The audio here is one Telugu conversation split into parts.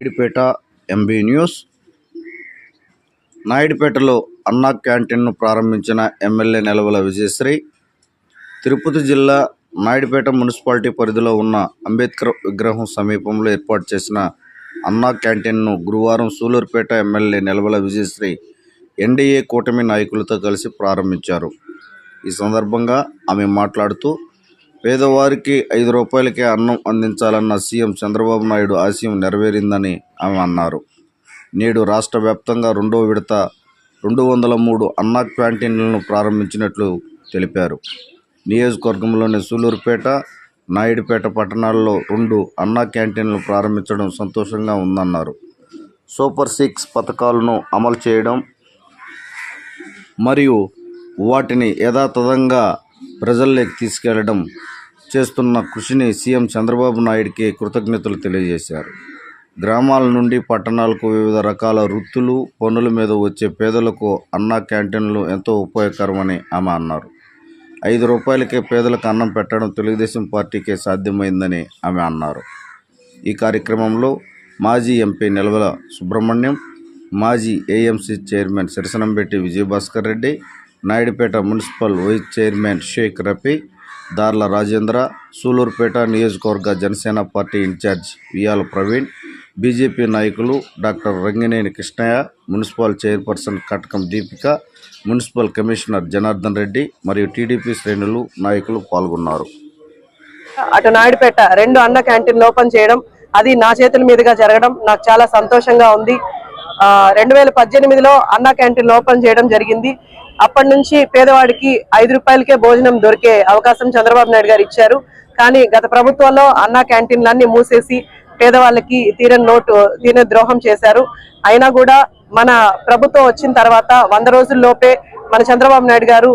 Naidupeta MB news. నాయుడుపేటలో అన్నా క్యాంటీన్ను ప్రారంభించిన ఎమ్మెల్యే నెలవల విజయశ్రీ. తిరుపతి జిల్లా నాయుడుపేట మున్సిపాలిటీ పరిధిలో ఉన్న అంబేద్కర్ విగ్రహం సమీపంలో ఏర్పాటు చేసిన అన్నా క్యాంటీన్ను గురువారం సూలూరుపేట ఎమ్మెల్యే నెలవల విజయశ్రీ ఎన్డీఏ కూటమి నాయకులతో కలిసి ప్రారంభించారు. ఈ సందర్భంగా ఆమె మాట్లాడుతూ పేదవారికి ఐదు రూపాయలకే అన్నం అందించాలన్న సీఎం చంద్రబాబు నాయుడు ఆశయం నెరవేరిందని ఆమె అన్నారు. నేడు రాష్ట్ర వ్యాప్తంగా రెండో విడత రెండు వందల మూడు అన్నా క్యాంటీన్లను ప్రారంభించినట్లు తెలిపారు. నియోజకవర్గంలోని సూలూరుపేట నాయుడుపేట పట్టణాల్లో రెండు అన్నా క్యాంటీన్లు ప్రారంభించడం సంతోషంగా ఉందన్నారు. సూపర్ సిక్స్ పథకాలను అమలు చేయడం మరియు వాటిని యథాతథంగా ప్రజల్లోకి తీసుకెళ్ళడం చేస్తున్న కృషిని సీఎం చంద్రబాబు నాయుడికి కృతజ్ఞతలు తెలియజేశారు. గ్రామాల నుండి పట్టణాలకు వివిధ రకాల వృత్తులు పనుల మీద వచ్చే పేదలకు అన్నా క్యాంటీన్లు ఎంతో ఉపయోగకరమని ఆమె అన్నారు. ఐదు రూపాయలకే పేదలకు అన్నం పెట్టడం తెలుగుదేశం పార్టీకే సాధ్యమైందని ఆమె అన్నారు. ఈ కార్యక్రమంలో మాజీ ఎంపీ నిల్వల సుబ్రహ్మణ్యం మాజీ AMC chairman Sirasanambetti Vijayabhaskar Reddy Naidupeta municipal vice chairman Sheikh Rafi Darla Rajendra Sullurpeta నియోజకవర్గ Janasena party incharge Viyala Praveen BJP నాయకులు doctor Ranginen Krishnaiah municipal chairperson Katakam Deepika municipal commissioner Janardhan Reddy మరియు టీడీపీ శ్రేణులు నాయకులు పాల్గొన్నారు. అటు నాయుడుపేట రెండు అన్న క్యాంటీన్లు ఓపెన్ చేయడం అది నా చేతుల మీదుగా జరగడం నాకు చాలా సంతోషంగా ఉంది. రెండు వేల పద్దెనిమిదిలో అన్న క్యాంటీన్లు ఓపెన్ చేయడం జరిగింది. అప్పటి నుంచి పేదవాడికి ఐదు రూపాయలకే భోజనం దొరికే అవకాశం చంద్రబాబు నాయుడు గారు ఇచ్చారు. కానీ గత ప్రభుత్వంలో అన్నా క్యాంటీన్లన్నీ మూసేసి పేదవాళ్ళకి తీరని నోటు తీరని ద్రోహం చేశారు. అయినా కూడా మన ప్రభుత్వం వచ్చిన తర్వాత వంద రోజుల్లోపే మన చంద్రబాబు నాయుడు గారు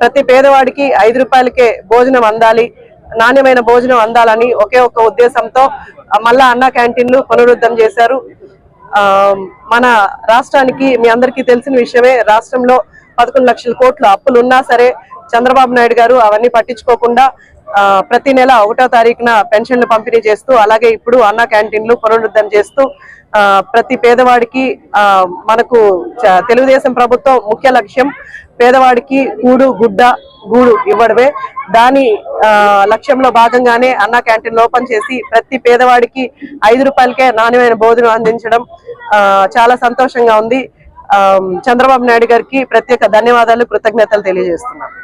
ప్రతి పేదవాడికి ఐదు రూపాయలకే భోజనం అందాలి నాణ్యమైన భోజనం అందాలని ఒకే ఒక ఉద్దేశంతో మళ్ళా అన్న క్యాంటీన్లు పునరుద్ధం చేశారు. మన రాష్ట్రానికి మీ అందరికీ తెలిసిన విషయమే రాష్ట్రంలో పదకొండు లక్షల కోట్లు అప్పులు ఉన్నా సరే చంద్రబాబు నాయుడు గారు అవన్నీ పట్టించుకోకుండా ప్రతి నెల ఒకటో తారీఖున పెన్షన్లు పంపిణీ చేస్తూ అలాగే ఇప్పుడు అన్న క్యాంటీన్లు పునరుద్ధం చేస్తూ ఆ, ప్రతి పేదవాడికి ఆ, మనకు తెలుగుదేశం ప్రభుత్వం ముఖ్య లక్ష్యం పేదవాడికి కూడు గుడ్డ గూడు ఇవ్వడమే. దాని ఆ, లక్ష్యంలో భాగంగానే అన్న క్యాంటీన్ ఓపెన్ చేసి ప్రతి పేదవాడికి ఐదు రూపాయలకే నాణ్యమైన భోజనం అందించడం ఆ, చాలా సంతోషంగా ఉంది. చంద్రబాబు నాయుడు గారికి ప్రత్యేక ధన్యవాదాలు కృతజ్ఞతలు తెలియజేస్తున్నాను